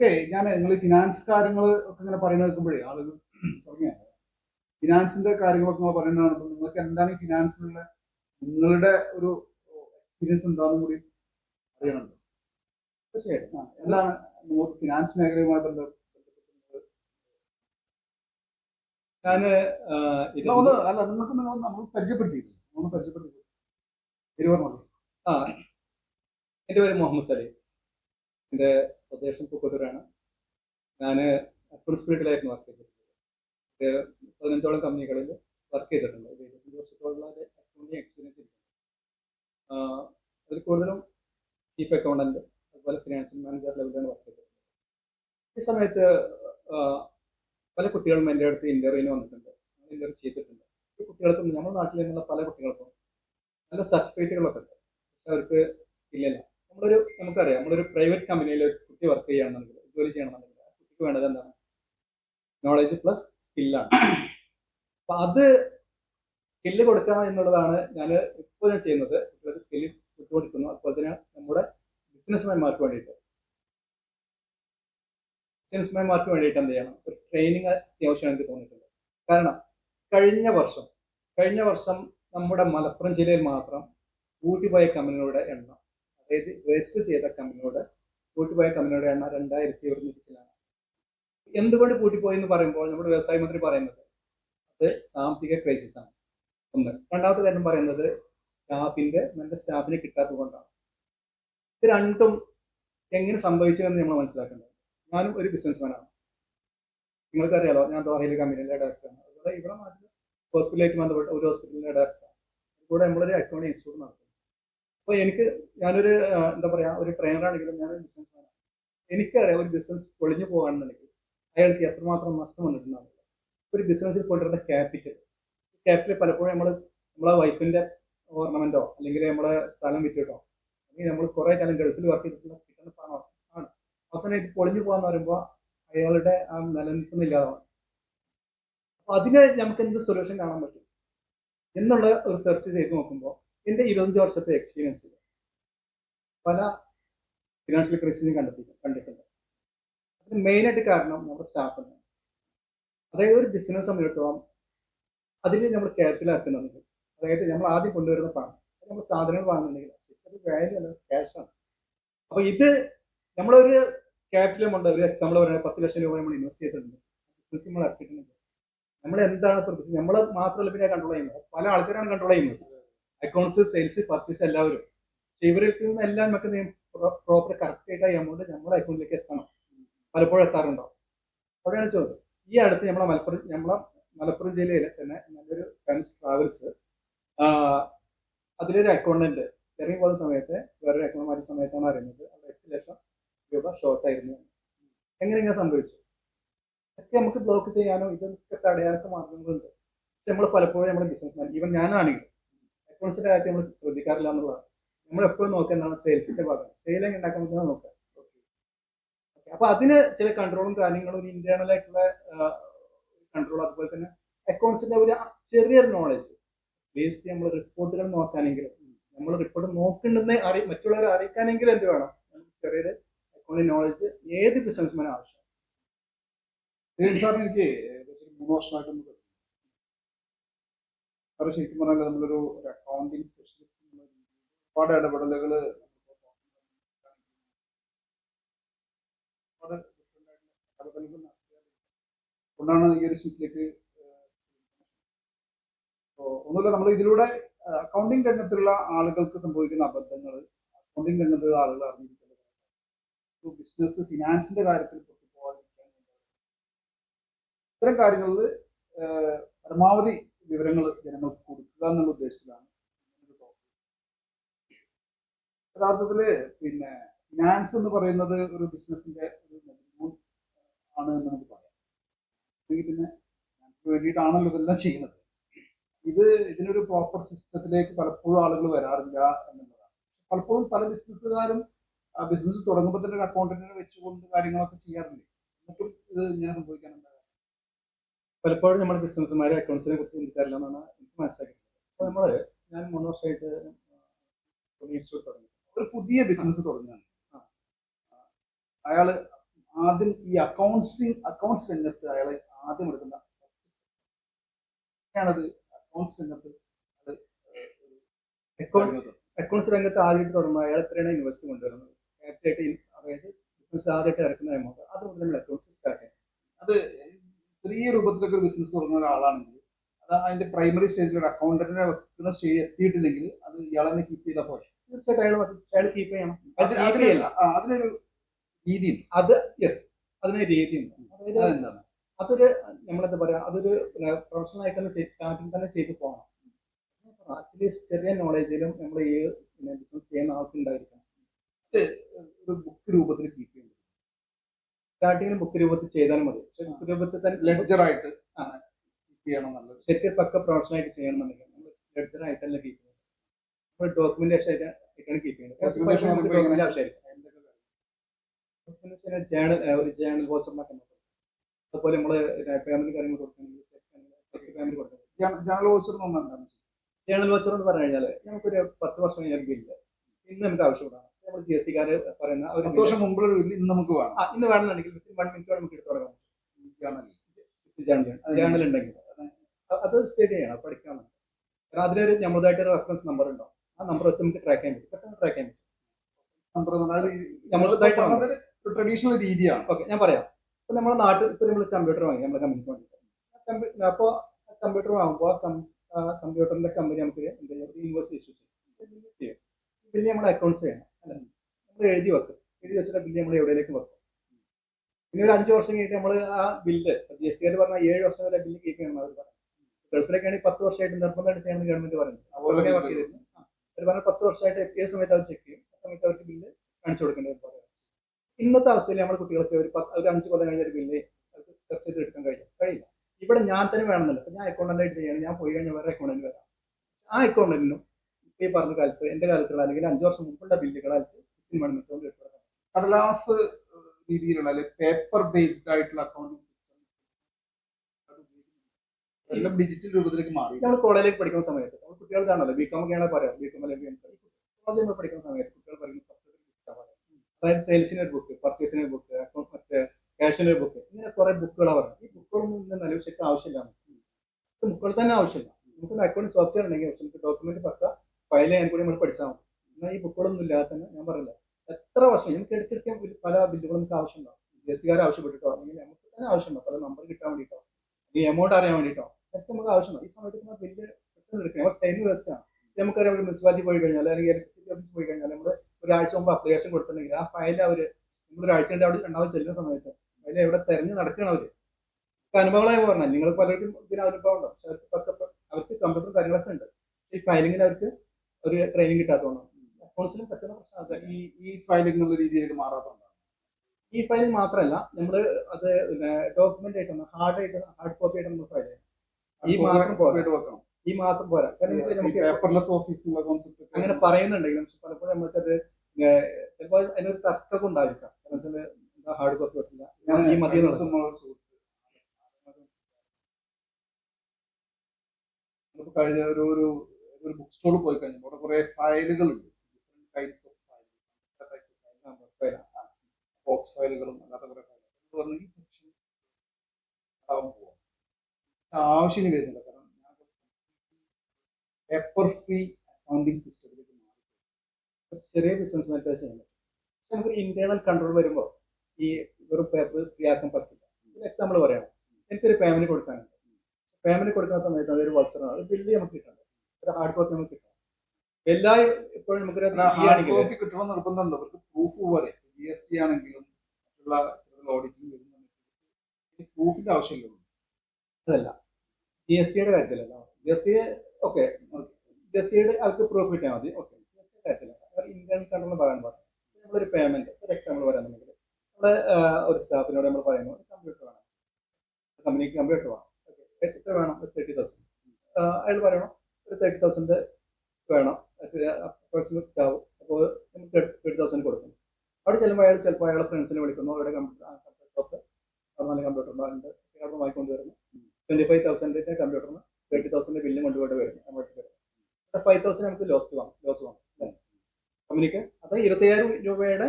Okay ഞാൻ നിങ്ങൾ finance കാര്യങ്ങൾ ഒക്കെ ഇങ്ങനെ പറയുന്നത് കേൾക്കുമ്പോഴേ ആളുകൾ തുടങ്ങിയ? ഫിനാൻസിന്റെ കാര്യങ്ങളൊക്കെ നിങ്ങൾ പറയുന്നതാണ്. നിങ്ങൾക്ക് എന്താണ് ഈ ഫിനാൻസിലുള്ള നിങ്ങളുടെ ഒരു എക്സ്പീരിയൻസ് എന്താണെന്നും കൂടി അറിയണമല്ലോ. തീർച്ചയായിട്ടും. എന്താണ് നിങ്ങൾക്ക് ഫിനാൻസ് മേഖലയുമായി ബന്ധപ്പെട്ട്? ഞാൻ എന്റെ എന്നാ ഇത് ഒന്ന് അല്ല നിങ്ങൾക്ക് നിങ്ങൾ നമ്മൾ പരിചയപ്പെടുത്തിയില്ല നമ്മൾ പരിചയപ്പെടുത്തി ആ എന്റെ പേര് മുഹമ്മദ് സലീം. എന്റെ സ്വദേശം പൂക്കോട്ടൂരാണ് ഞാൻ പ്രിൻസിപ്പലിറ്റിലായിരുന്നു വർക്ക് ചെയ്തിട്ടുള്ളത് പതിനഞ്ചോളം കമ്പനികളിൽ വർക്ക് ചെയ്തിട്ടുണ്ട്. ഇരുപത്തഞ്ച് വർഷത്തോളം അക്കൗണ്ടിങ് എക്സ്പീരിയൻസ് ഉണ്ട് അതിൽ കൂടുതലും ചീഫ് അക്കൗണ്ടന്റ് അതുപോലെ ഫിനാൻഷ്യൽ മാനേജർ ലെവലിലാണ് വർക്ക് ചെയ്തിട്ടുള്ളത് ഈ സമയത്ത് പല കുട്ടികളും എന്റെ അടുത്ത് ഇന്റർവ്യൂവിന് വന്നിട്ടുണ്ട്. ഇന്റർവ്യൂ ചെയ്തിട്ടുണ്ട്. ഈ കുട്ടികൾക്കും നമ്മുടെ നാട്ടിൽ നിന്നുള്ള പല കുട്ടികൾക്കും നല്ല സർട്ടിഫിക്കറ്റുകളൊക്കെ ഉണ്ട്. പക്ഷെ അവർക്ക് സ്കില്ലില്ല നമ്മളൊരു നമുക്കറിയാം നമ്മളൊരു പ്രൈവറ്റ് കമ്പനിയിൽ ഒരു കുട്ടി വർക്ക് ചെയ്യണമെന്നുണ്ടെങ്കിൽ ജോലി ചെയ്യണമെന്നുണ്ടെങ്കിൽ കുട്ടിക്ക് വേണ്ടത് എന്താണ്? നോളജ് പ്ലസ് സ്കില്ലാണ് അപ്പൊ അത് സ്കില്ല് കൊടുക്കുക എന്നുള്ളതാണ് ഞാൻ ഇപ്പോൾ ഞാൻ ചെയ്യുന്നത്. കുട്ടികൾക്ക് സ്കില്ല് കൊടുക്കുന്നു. അതുപോലെ തന്നെ നമ്മുടെ ബിസിനസ്മാൻമാർക്ക് വേണ്ടിയിട്ട്. ബിസിനസ്മാൻമാർക്ക് വേണ്ടിയിട്ട് എന്ത് ചെയ്യണം? ഒരു ട്രെയിനിങ് അത്യാവശ്യം എനിക്ക് തോന്നിയിട്ടുണ്ട്. കാരണം കഴിഞ്ഞ വർഷം കഴിഞ്ഞ വർഷം നമ്മുടെ മലപ്പുറം ജില്ലയിൽ മാത്രം കൂട്ടിപ്പോയ കമ്പനികളുടെ എണ്ണം രജിസ്റ്റർ ചെയ്ത കമ്പനിയോട് കൂട്ടിപ്പോയ കമ്പനിയുടെ എണ്ണം രണ്ടായിരത്തി ഒരുന്നൂറ്റി ചിലാണ് എന്തുകൊണ്ട് കൂട്ടിപ്പോയി എന്ന് പറയുമ്പോൾ നമ്മുടെ വ്യവസായ മന്ത്രി പറയുന്നത് അത് സാമ്പത്തിക ക്രൈസിസ് ആണ്. ഒന്ന്. രണ്ടാമത്തെ കാര്യം പറയുന്നത് സ്റ്റാഫിന്റെ നല്ല സ്റ്റാഫിനെ കിട്ടാത്തത് കൊണ്ടാണ്. ഇത് രണ്ടും എങ്ങനെ സംഭവിച്ചു എന്ന് നമ്മൾ മനസ്സിലാക്കേണ്ടത്. ഞാനും ഒരു ബിസിനസ്മാൻ ബിസിനസ്മാനാണ് നിങ്ങൾക്കറിയാലോ ഞാൻ ദോഹയിലെ കമ്പനിയിലെ ഡയറക്ടറാണ് അതുപോലെ ഇവിടെ നാട്ടിൽ ഹോസ്പിറ്റലിലേക്ക് ബന്ധപ്പെട്ട ഒരു ഹോസ്പിറ്റലിന്റെ ഡയറക്ടറാണ് കൂടെ നമ്മളൊരു അക്കൗണ്ടിങ് ഇൻസ്റ്റിറ്റ്യൂട്ട് നടത്തുന്നു അപ്പോൾ എനിക്ക് ഞാനൊരു എന്താ പറയാ ഒരു ട്രെയിനറാണെങ്കിലും ഞാനൊരു ബിസിനസ്മാനാണ് എനിക്കറിയാം ഒരു ബിസിനസ് പൊളിഞ്ഞു പോകാണെന്നുണ്ടെങ്കിൽ അയാൾക്ക് എത്രമാത്രം നഷ്ടം വന്നിട്ടുണ്ടാവില്ല ഒരു ബിസിനസ്സിൽ പോയിട്ടുള്ള ക്യാപിറ്റൽ ക്യാപിറ്റൽ പലപ്പോഴും നമ്മൾ നമ്മളെ വൈഫിന്റെ ഓർണമെന്റോ അല്ലെങ്കിൽ നമ്മളെ സ്ഥലം വിറ്റിട്ടോ അല്ലെങ്കിൽ നമ്മൾ കുറേ കാലം ഗൾഫിൽ വർക്ക് ചെയ്തിട്ടുള്ള കിട്ടുന്ന പണം ആണ്. അവസാനം ഇത് പൊളിഞ്ഞു പോകാന്ന് പറയുമ്പോൾ അയാളുടെ ആ നിലനിൽക്കുന്നില്ലാതാണ് അപ്പൊ അതിന് നമുക്ക് എന്ത് സൊല്യൂഷൻ കാണാൻ പറ്റും? എന്നുള്ള റിസർച്ച് ചെയ്ത് നോക്കുമ്പോൾ എന്റെ ഇരുപത്തഞ്ച് വർഷത്തെ എക്സ്പീരിയൻസിൽ പല ഫിനാൻഷ്യൽ ക്രൈസിസും കണ്ടെത്തി കണ്ടിട്ടുണ്ട്. അതിന് മെയിനായിട്ട് കാരണം നമ്മുടെ സ്റ്റാഫ് തന്നെയാണ് അതായത് ഒരു ബിസിനസ് സംബന്ധിച്ചിടത്തോളം അതിൽ നമ്മൾ ക്യാപിറ്റൽ ആക്കുന്നുണ്ട് അതായത് നമ്മൾ ആദ്യം കൊണ്ടുവരുന്ന പണം നമ്മൾ സാധനങ്ങൾ വാങ്ങുന്നുണ്ടെങ്കിൽ അത് വാല്യൂ അല്ല ക്യാഷാണ് അപ്പൊ ഇത് നമ്മളൊരു ക്യാപിറ്റൽ ഉണ്ട് ഒരു എക്സാമ്പിൾ പറയുന്നത് പത്ത് ലക്ഷം രൂപ നമ്മൾ ഇൻവെസ്റ്റ് ചെയ്തിട്ടുണ്ട്. ബിസിനസ് നമ്മൾ ഇറക്കിയിട്ടുണ്ട് നമ്മൾ എന്താണ് നമ്മൾ മാത്രമല്ല പിന്നെ കൺട്രോൾ ചെയ്യുന്നത് പല ആൾക്കാരാണ് കൺട്രോൾ ചെയ്യുന്നത് അക്കൗണ്ട്സ് സെയിൽസ് പർച്ചേസ് എല്ലാവരും. ഇവരിൽ നിന്ന് എല്ലാം നമുക്ക് പ്രോപ്പർ കറക്റ്റ് ആയിട്ട് എമൗണ്ട് നമ്മുടെ അക്കൗണ്ടിലേക്ക് എത്തണം. പലപ്പോഴും എത്താറുണ്ടോ? അവിടെയാണ് ചോദ്യം. ഈ അടുത്ത് നമ്മളെ മലപ്പുറം നമ്മളെ മലപ്പുറം ജില്ലയിലെ തന്നെ നല്ലൊരു ഫ്രണ്ട്സ് ട്രാവൽസ് അതിലൊരു അക്കൗണ്ടന്റ് ഇറങ്ങി പോകുന്ന സമയത്ത് വേറൊരു അക്കൗണ്ട് മാറ്റിയ സമയത്താണ് അറിയുന്നത്. അവിടെ എട്ട് ലക്ഷം രൂപ ഷോർട്ട് ആയിരുന്നു. എങ്ങനെ ഇങ്ങനെ സംഭവിച്ചു? ഒക്കെ നമുക്ക് ബ്ലോക്ക് ചെയ്യാനോ ഇതൊക്കെ തടയാനൊക്കെ മാർഗങ്ങളുണ്ട്. പക്ഷെ നമ്മൾ പലപ്പോഴും നമ്മുടെ ബിസിനസ്മാൻ ഈവൻ ഞാനാണെങ്കിൽ അക്കൗണ്ട്സിന്റെ കാര്യത്തിൽ നമ്മൾ ശ്രദ്ധിക്കാറില്ല എന്നുള്ളതാണ്. നമ്മൾ എപ്പോഴും നോക്കുക എന്താണ് സെയിൽസിന്റെ ഭാഗം. സെയിൽ എങ്ങനെ ഉണ്ടാക്കാൻ പറ്റുന്ന നോക്കുക. അപ്പൊ അതിന് ചില കൺട്രോളും കാര്യങ്ങളും ഒരു ഇന്റേണൽ ആയിട്ടുള്ള കൺട്രോൾ അതുപോലെ തന്നെ അക്കൗണ്ട്സിന്റെ ഒരു ചെറിയൊരു നോളജ് ബേസ്ഡ് നമ്മൾ റിപ്പോർട്ടുകൾ നോക്കാനെങ്കിലും നമ്മൾ റിപ്പോർട്ട് നോക്കുന്നുണ്ടെന്ന് അറി മറ്റുള്ളവരെ അറിയിക്കാനെങ്കിലും എന്ത് വേണം? ചെറിയൊരു അക്കൗണ്ടിങ് നോളജ് ഏത് ബിസിനസ്മാനും ആവശ്യം? തീർച്ചയായും സാറിന് എനിക്ക് മൂന്ന് വർഷമായിട്ട് സാറ് ശരിക്കും പറഞ്ഞാൽ നമ്മളൊരു അക്കൗണ്ടിങ് സ്പെഷ്യലിസ്റ്റ് ഒരുപാട് ഇടപെടലുകൾ കൊണ്ടാണ് ഈ ഒരു സീറ്റിലേക്ക് ഒന്നുമില്ല നമ്മൾ ഇതിലൂടെ അക്കൗണ്ടിങ് രംഗത്തുള്ള ആളുകൾക്ക് സംഭവിക്കുന്ന അബദ്ധങ്ങൾ അക്കൗണ്ടിങ് രംഗത്തുള്ള ആളുകൾ അറിഞ്ഞിരിക്കുന്നത് ബിസിനസ് ഫിനാൻസിന്റെ കാര്യത്തിൽ പൊട്ടിപ്പോകാതിരിക്കാൻ പോകാതിരിക്കാൻ ഇത്തരം കാര്യങ്ങളിൽ പരമാവധി വിവരങ്ങൾ ജനങ്ങൾക്ക് കൊടുക്കുക എന്നുള്ള ഉദ്ദേശത്തിലാണ് യഥാർത്ഥത്തിൽ പിന്നെ ഫിനാൻസ് എന്ന് പറയുന്നത് ഒരു ബിസിനസിന്റെ ഒരു നെടുമുൻ ആണ് എന്ന് നമുക്ക് പറയാം. അല്ലെങ്കിൽ പിന്നെ വേണ്ടിയിട്ടാണല്ലോ ഇതെല്ലാം ചെയ്യുന്നത്. ഇത് ഇതിനൊരു പ്രോപ്പർ സിസ്റ്റത്തിലേക്ക് പലപ്പോഴും ആളുകൾ വരാറില്ല എന്നുള്ളതാണ്. പലപ്പോഴും പല ബിസിനസ്സുകാരും ബിസിനസ് തുടങ്ങുമ്പോൾ തന്നെ ഒരു അക്കൗണ്ടന്റിനെ വെച്ചുകൊണ്ട് കാര്യങ്ങളൊക്കെ ചെയ്യാറുണ്ട് എന്നിട്ടും ഇത് ഇങ്ങനെ സംഭവിക്കാനുണ്ട് പലപ്പോഴും നമ്മൾ ബിസിനസ്സുമാരെ അക്കൗണ്ട്സിനെ കുറിച്ച് ചിന്തിക്കാറില്ല എന്നാണ് എനിക്ക് മനസ്സിലാക്കിയത്. അപ്പോൾ നമ്മൾ ഞാൻ മൂന്ന് വർഷമായിട്ട് ഇൻസ്റ്റിറ്റ്യൂട്ട് തുടങ്ങി. ഒരു പുതിയ ബിസിനസ് തുടങ്ങുകയാണ്. അയാൾ ആദ്യം ഈ അക്കൗണ്ട്സിങ് അക്കൗണ്ട്സ് രംഗത്ത് അയാളെ ആദ്യം എടുക്കുന്ന ആണത് അക്കൗണ്ട്സ് രംഗത്ത് അത്. അക്കൗണ്ട്സ് രംഗത്ത് ആദ്യമായിട്ട് തുടങ്ങുമ്പോൾ അയാൾ എത്രയാണ് ഇൻവെസ്റ്റ് കൊണ്ടുവരുന്നത്? ക്യാപിറ്റലായിട്ട് ഇൻ- അതായത് ബിസിനസ് ആദ്യമായിട്ട് ഇറക്കുന്ന എമൗണ്ട് അത് മുതൽ നമ്മൾ അക്കൗണ്ട്സ് സ്റ്റാർട്ട് ചെയ്യണം അത് ചെറിയ രൂപത്തിലൊക്കെ ഒരു ബിസിനസ് തുടങ്ങുന്ന ഒരാളാണെങ്കിൽ അത് അതിന്റെ പ്രൈമറി സ്റ്റേജിൽ ഒരു അക്കൗണ്ടന്റിനെ വെക്കുന്ന സ്റ്റേജ് എത്തിയിട്ടില്ലെങ്കിൽ അത് ഇയാളെ കീപ്പ് ചെയ്താൽ പോലെ തീർച്ചയായിട്ടും അയാൾ കീപ്പ് ചെയ്യണം അതിനൊരു രീതി അത് യെസ് അതിന് രീതിയുണ്ട്. അതെന്താണ്? അതൊരു നമ്മളെന്താ പറയാ അതൊരു പ്രൊഫഷണൽ ആയി തന്നെ സ്റ്റാർട്ടിങ് തന്നെ ചെയ്തു പോകണം. അറ്റ്ലീസ്റ്റ് ചെറിയ നോളേജിലും നമ്മൾ ഈ ബിസിനസ് ചെയ്യുന്ന ആൾക്കുണ്ടായിരിക്കണം. ഒരു ബുക്ക് രൂപത്തിൽ കീപ്പ് ചെയ്യുന്നത് സ്റ്റാർട്ടിങ്ങിൽ ബുക്ക് രൂപത്തിൽ ചെയ്താലും മതി. പക്ഷെ ബുക്ക് രൂപത്തിൽ തന്നെ ലെഡ്ജർ ആയിട്ട് ആ. കീപ്പ് ചെയ്യണം നല്ലത്. ശരിക്കും പക്ക പ്രൊഫഷണൽ ആയിട്ട് ചെയ്യണമെന്നുണ്ടെങ്കിൽ നമ്മൾ ലെഡ്ജർ ആയിട്ടല്ല കീപ്പ് ചെയ്യുന്നത്. നമ്മൾ ഡോക്യുമെന്റേഷൻ ആയിട്ടാണ് കീപ്പ് ചെയ്യുന്നത്. ആവശ്യമായിരിക്കും. ജേണൽ ഒരു ജേണൽ വാട്സപ്പ് അതുപോലെ നമ്മൾ പേയ്മെന്റ് കാര്യങ്ങൾ കൊടുക്കണമെങ്കിൽ പേയ്മെന്റ് കൊടുക്കണം. ജനറൽ വോച്ചർ ഒന്നാണ് ജേണൽ വാച്ചർ എന്ന് പറഞ്ഞു കഴിഞ്ഞാൽ നമുക്കൊരു പത്ത് വർഷം കഴിഞ്ഞാൽ ബില്ല് ഇന്ന് നമുക്ക് ആവശ്യമുള്ളതാണ് നമ്മൾ ജി എസ് ടിക്കാര് പറയുന്ന ഒരു പത്ത് വർഷം ഒരു ഇന്ന് നമുക്ക് വേണം. ആ, ഇന്ന് വേണമെന്നുണ്ടെങ്കിൽ വിത്തിൻ വൺ മിനിറ്റ് നമുക്ക് എടുത്ത് തുടങ്ങാം. ജേണൽ. ഉണ്ടെങ്കിൽ. അത് സ്റ്റഡി ചെയ്യണം പഠിക്കാൻ പഠിക്കണം കാരണം അതിലൊരു നമ്മളതായിട്ട് റെഫറൻസ് നമ്പർ ഉണ്ടോ? ആ നമ്പർ വെച്ച് നമുക്ക് ട്രാക്ക് ചെയ്യാൻ പറ്റും. പെട്ടെന്ന് ട്രാക്ക് ചെയ്യാൻ പറ്റും. നമ്മളതായിട്ട് ട്രഡീഷണൽ രീതിയാണ്. ഓക്കെ ഞാൻ പറയാം. ഇപ്പൊ നമ്മുടെ നാട്ടിൽ ഇപ്പൊ നമ്മൾ കമ്പ്യൂട്ടർ വാങ്ങി നമ്മുടെ കമ്പനിക്ക് വേണ്ടിയിട്ട് അപ്പോൾ കമ്പ്യൂട്ടർ വാങ്ങുമ്പോൾ കമ്പ്യൂട്ടറിന്റെ കമ്പനി നമുക്ക് യൂണിവേഴ്സിറ്റി ഇഷ്യൂ ചെയ്യും. ബില്ല് നമ്മൾ അക്കൗണ്ട്സ് ചെയ്യണം. അല്ല നമ്മൾ എഴുതി വെക്കും. എഴുതി വെച്ചിട്ട് ബില്ല് നമ്മൾ എവിടെയിലേക്ക് വെക്കും. പിന്നെ ഒരു അഞ്ച് വർഷം കഴിഞ്ഞിട്ട് നമ്മൾ ആ ബില്ല് ജി എസ് ടി പറഞ്ഞാൽ ഏഴ് വർഷം വരെ ബില്ല് കേൾക്കുകയാണ് അവർ പറഞ്ഞത് ഗൾഫിലൊക്കെയാണെങ്കിൽ പത്ത് വർഷമായിട്ട് നിർബന്ധമായിട്ട് ചെയ്യണമെന്ന് ഗവൺമെന്റ് പറയുന്നത്. അവരൊക്കെ വർക്ക് ചെയ്തിരുന്നു. അവർ പറഞ്ഞ പത്ത് വർഷമായിട്ട് എത്തിയ സമയത്ത് അവർ ചെക്ക് ചെയ്യും. ആ സമയത്ത് അവർക്ക് ബില്ല് കാണിച്ചു കൊടുക്കേണ്ടത് പറയാം ഇന്നത്തെ അവസ്ഥയിൽ നമ്മുടെ കുട്ടികൾക്ക് ഒരു പത്ത് ഒരു അഞ്ച് കൊല്ലം കഴിഞ്ഞ ഒരു ബില്ല് അവർക്ക് സെർച്ച് ചെയ്ത് എടുക്കാൻ കഴിയും കഴിയില്ല. ഇവിടെ ഞാൻ തന്നെ വേണമെന്നില്ല. ഞാൻ അക്കൗണ്ടന്റ് ആയിട്ട് ചെയ്യണം. ഞാൻ പോയി കഴിഞ്ഞാൽ വേറെ അക്കൗണ്ടന്റ് വരാം. ആ അക്കൗണ്ടന്റിനും ഈ പറഞ്ഞ കാലത്ത് എന്റെ കാലത്തുള്ള അല്ലെങ്കിൽ അഞ്ചു വർഷം മുമ്പുള്ള ബില്ലുകളായിട്ട് കൊണ്ട് കടലാസ് രീതിയിലുള്ള അല്ലെങ്കിൽ പേപ്പർ ബേസ്ഡ് ആയിട്ടുള്ള അക്കൗണ്ടിങ് സിസ്റ്റം എല്ലാം ഡിജിറ്റൽ രൂപത്തിലേക്ക് മാറി. നമ്മൾ കോളേജിലേക്ക് പഠിക്കുന്ന സമയത്ത് നമ്മൾ കുട്ടികൾക്കാണല്ലോ ബികോം ഒക്കെയാണ് പറയാം ബി കോം അല്ലെങ്കിൽ കോളേജിൽ നമ്മൾ പഠിക്കുന്ന സമയത്ത് കുട്ടികൾ പറയുന്ന സബ്സിഡി അതായത് സെയിൽസിന് ഒരു ബുക്ക് പർച്ചേസിന് ഒരു ബുക്ക് അക്കൗണ്ട് മറ്റേ ക്യാഷിന്റെ ഒരു ബുക്ക് ഇങ്ങനെ കുറെ ബുക്കുകളാണ് പറയുന്നത്. ഈ ബുക്കുകളൊന്നും ഇന്ന് നിലവിൽ ശരിക്കും ആവശ്യമില്ല നമുക്ക്. ബുക്കുകൾ തന്നെ ആവശ്യമില്ല. നമുക്ക് അക്കൗണ്ട് സോഫ്റ്റ്വെയർ ഉണ്ടെങ്കിൽ പക്ഷെ നമുക്ക് ഡോക്യുമെന്റ് പക്ക ഫയൽ ചെയ്യാൻ കൂടി നമ്മൾ പഠിച്ചാൽ മതി. എന്നാൽ ഈ ബുക്കുകളൊന്നും ഇല്ലാതെ തന്നെ ഞാൻ പറയില്ല. എത്ര വർഷം എനിക്ക് എടുത്തിരിക്കാൻ പല ബില്ലുകളും നമുക്ക് ആവശ്യമുണ്ടാവും. ജി എസ് ടിക്കാർ ആവശ്യപ്പെട്ടിട്ടോ അല്ലെങ്കിൽ നമുക്ക് തന്നെ ആവശ്യമുണ്ടോ പല നമ്പർ കിട്ടാൻ വേണ്ടിയിട്ടോ ഈ എമൗണ്ട് അറിയാൻ വേണ്ടിയിട്ടോ അതൊക്കെ നമുക്ക് ആവശ്യമാണ് ഈ സമയത്ത് നമ്മൾ ബില്ല് പെട്ടെന്ന് എടുക്കണം. നമുക്ക് ടൈം വേസ്റ്റ് ആണ്. നമുക്കറിയാം ഒരു മുനിസിപ്പാലിറ്റി പോയി കഴിഞ്ഞാൽ അല്ലെങ്കിൽ ഇലക്ട്രിസിറ്റി ഓഫീസ് പോയി കഴിഞ്ഞാൽ നമ്മൾ ഒരാഴ്ച മുമ്പ് അപ്ലിക്കേഷൻ കൊടുത്തിട്ടുണ്ടെങ്കിൽ ആ ഫയൽ അവർ നമ്മൾ ഒരാഴ്ച കൊണ്ട് അവിടെ രണ്ടാമത് ചെല്ലുന്ന സമയത്ത് അതിൽ എവിടെ തെരഞ്ഞു നടക്കണം അവർ അനുഭവങ്ങളായി പറഞ്ഞാൽ നിങ്ങൾ പലർക്കും ഇതിന് അനുഭവം ഉണ്ടാവും. പക്ഷെ അവർക്ക് പക്ക അവർക്ക് കമ്പ്യൂട്ടറും കാര്യങ്ങളൊക്കെ ഉണ്ട്. ഈ ഫയലിങ്ങിന് അവർക്ക് ഒരു ട്രെയിനിങ് കിട്ടാത്തതുകൊണ്ടാണ് അക്കൗണ്ട്സിലും പറ്റുന്ന പ്രശ്നം അതെ ഈ ഈ ഫയലിംഗ് എന്നുള്ള രീതിയിലേക്ക് മാറാത്തതുകൊണ്ടാണ് ഈ ഫയൽ മാത്രമല്ല നമ്മൾ അത് ഡോക്യുമെന്റ് ആയിട്ട് ഹാർഡ് ആയിട്ട് ഹാർഡ് കോപ്പി ആയിട്ട് നമ്മൾ ഫയൽ ചെയ്യണം ഈ മാത്രം പോരാ. ഈ മാത്രം പോരാ. കാരണം നമുക്ക് പേപ്പർലെസ് ഓഫീസ് എന്നുള്ള കോൺസെപ്റ്റ് അങ്ങനെ പറയുന്നുണ്ടെങ്കിലും പക്ഷെ പലപ്പോഴും നമ്മൾക്കത് ചിലപ്പോൾ അതിനൊരു തർക്കമൊക്കെ ഉണ്ടായിരിക്കാം. കാരണം ഹാർഡ് കോപ്പി പറ്റില്ല ഞാൻ ഈ മതി കഴിഞ്ഞ എന്നുള്ളത്. ദിവസം നമുക്ക് കഴിഞ്ഞ ഒരു ഒരു ഒരു ബുക്ക് സ്റ്റോറിൽ പോയി കഴിഞ്ഞപ്പോൾ അവിടെ കുറെ ഉണ്ട് ഓഫ് ഫയൽ ഫയലുകളും ഫയലുകൾ പറഞ്ഞു ഈ വരുന്നില്ല. കാരണം പേപ്പർ ഫ്രീ അക്കൗണ്ടിങ് സിസ്റ്റത്തിലേക്ക് മാറി. ചെറിയ ബിസിനസ് മാറ്റർ ചെയ്യാൻ പറ്റും. ഇന്റേണൽ കൺട്രോൾ വരുമ്പോൾ ഈ വെറും പേപ്പർ ഫ്രീ ആക്കാൻ പറ്റില്ല. ഒരു എക്സാമ്പിൾ പറയാം. എനിക്കൊരു ഫാമിലി കൊടുക്കാനുണ്ട് ഫാമിലി കൊടുക്കുന്ന സമയത്ത് അതൊരു വച്ചറാണ് ബില്ല് നമുക്ക് ഒരു ഹാർഡ് കോപ്പി നമുക്ക് കിട്ടും. എല്ലാ ഇപ്പോഴും നമുക്ക് ഹാർഡ് കോപ്പി കിട്ടണം നിർബന്ധമുണ്ട്. അവർക്ക് പ്രൂഫ് പോലെ ജി എസ് ടി ആണെങ്കിലും മറ്റുള്ള ഓഡിറ്റിംഗ് പ്രൂഫിന്റെ ആവശ്യമില്ല അതല്ല. ജി എസ് ടിയുടെ കാര്യത്തിലല്ല. G S T okay G S ടിയുടെ അവർക്ക് പ്രൂഫ് കിട്ടിയാൽ മതി. ഓക്കെ ജി എസ് ടി കാര്യത്തിലല്ല. ഇൻകം കണ്ടെന്ന് പറയാൻ പറയാം നമ്മളൊരു പേയ്മെന്റ് ഒരു എക്സാമ്പിൾ പറയാന്നുണ്ടെങ്കിൽ നമ്മുടെ ഒരു സ്റ്റാഫിനോട് നമ്മൾ പറയുന്നു കമ്പ്യൂട്ടർ വേണം. കമ്പനിക്ക് കമ്പ്യൂട്ടർ വേണം. ഓക്കെ എത്ര വേണം? തേർട്ടി തൗസൻഡ് അയാൾ പറയണം ഒരു തേർട്ടി തൗസൻഡ് വേണം. അപ്രോക്സിമേറ്റ് ആവും അപ്പോൾ നമുക്ക് തേർട്ടി തൗസൻഡ് കൊടുക്കും അവിടെ ചെല്ലുമ്പോൾ അയാൾ ചിലപ്പോൾ അയാളെ ഫ്രണ്ട്സിനെ വിളിക്കുന്നു. അവരുടെ കമ്പ്യൂട്ടർ ഷോപ്പ് അവിടെ നല്ല കമ്പ്യൂട്ടർ ഉണ്ട് അവിടെ വാങ്ങിക്കൊണ്ട് വരുന്നു ട്വന്റി ഫൈവ് തൗസൻഡിന്റെ കമ്പ്യൂട്ടറിന് തേർട്ടി തൗസൻഡ് ബില്ലും കൊണ്ടുപോയിട്ട് വരുന്നു. അങ്ങോട്ട് വരുന്നു. ഫൈവ് തൗസൻഡ് നമുക്ക് ലോസ്റ്റ് വാങ്ങും ലോസ് വാങ്ങും കമ്പനിക്ക് അത് ഇരുപത്തയ്യായിരം രൂപയുടെ